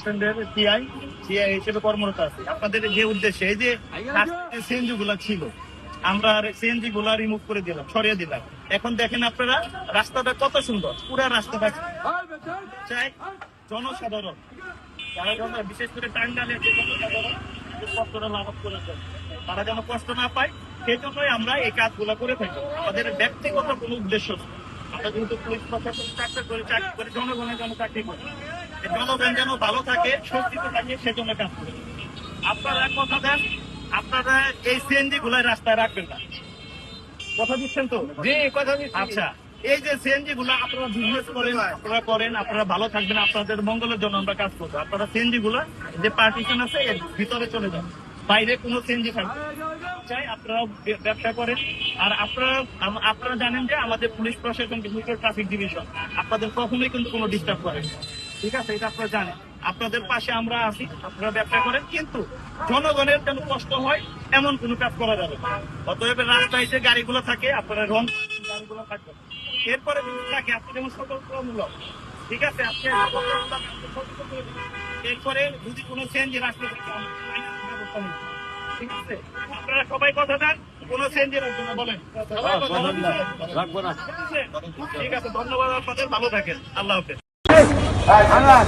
স্ট্যান্ডের CI CI হিসেবে কর্মরত আছি। আপনাদের যে উদ্দেশ্যে, এই যে সিএনজি গুলা ছিল, আমরা সিএনজি গুলা রিমুভ করে দিলাম, সরিয়ে দিলাম। এখন দেখেন আপনারা, রাস্তাটা কত সুন্দর, পুরা রাস্তাটা জনসাধারণ। বিশেষ করে টাঙ্গালে যে জনসাধারণ কষ্টটা লাভ করেছেন তারা যেন কষ্ট না পায়, সেই জন্যই আমরা এই কাজগুলো করে থাকি। আমাদের ব্যক্তিগত কোনো উদ্দেশ্য আমরা যেহেতু পুলিশ প্রশাসন, চাকরি করে চাকরি করে, জনগণের জন্য চাকরি করি। জনগণ যেন ভালো থাকে সুরক্ষিত থাকে সেজন্য কাজ করি। আপনারা কথা দেন আপনারা এই সিএনজি গুলাই রাস্তায় রাখবেন না। কথা দিচ্ছেন তো? জি কথা আচ্ছা এই যে সিএনজি গুলা আপনারা বিজনেস করেন আপনারা করেন আপনারা ভালো থাকবেন আপনাদের মঙ্গলের জন্য আমরা কাজ করব। আপনারা সিএনজি গুলা যে পার্টিশন আছে এর ভিতরে চলে যান। বাইরে কোনো সিএনজি থাকবে চাই আপনারা ব্যবসা করেন। আর আপনারা আপনারা জানেন যে আমাদের পুলিশ প্রশাসন কিন্তু ট্রাফিক ডিভিশন আপনাদের কখনোই কিন্তু কোনো ডিস্টার্ব করেন না। ঠিক আছে এটা আপনারা জানেন। আপনাদের পাশে আমরা আছি আপনারা ব্যবসা করেন কিন্তু জনগণের যেন কষ্ট হয় এমন কোনো কাজ করা যাবে না। অতএব রাস্তায় যে গাড়িগুলো থাকে আপনারা রং গাড়িগুলো থাকবে। এরপরে যদি থাকে আপনি যেমন সতর্কমূলক ঠিক আছে আপনি। এরপরে যদি কোনো চেঞ্জ থাকে নিব। ঠিক আছে? আপনারা সবাই কথা দেন কোনো চেঞ্জের জন্য বলেন? ঠিক আছে ধন্যবাদ আপনাদের ভালো থাকেন। আল্লাহ হাফেজ। ড্রাইভার